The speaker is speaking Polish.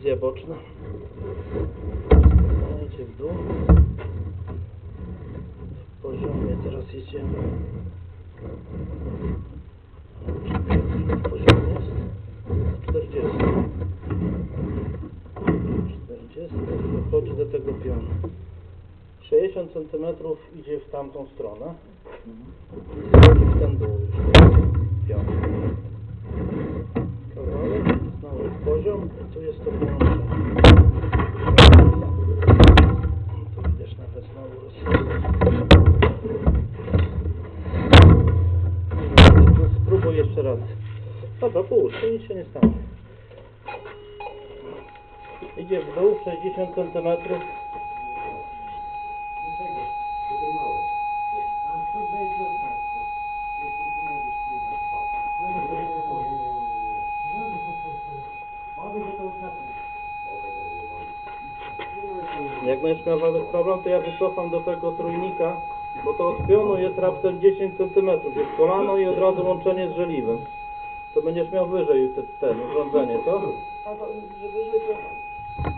wizja boczna. Idzie w dół. W poziomie teraz jedziemy. W poziomie jest 40. 40. Dochodzi do tego pionu. 60 cm idzie w tamtą stronę. I schodzi w ten dół już. Pion. Kawałek, znowu jest poziom i tu jest to połączenie. Tu widać nawet znowu rozsądek. Spróbuj jeszcze raz. Dobra, połóż, to nic się nie stanie. Idzie w dół 60 cm. Jak będziesz miał problem, to ja wycofam do tego trójnika, bo to od pionu jest raptem 10 cm. Jest kolano i od razu łączenie z żeliwem. To będziesz miał wyżej te, ten urządzenie, co? A to, że wyżej to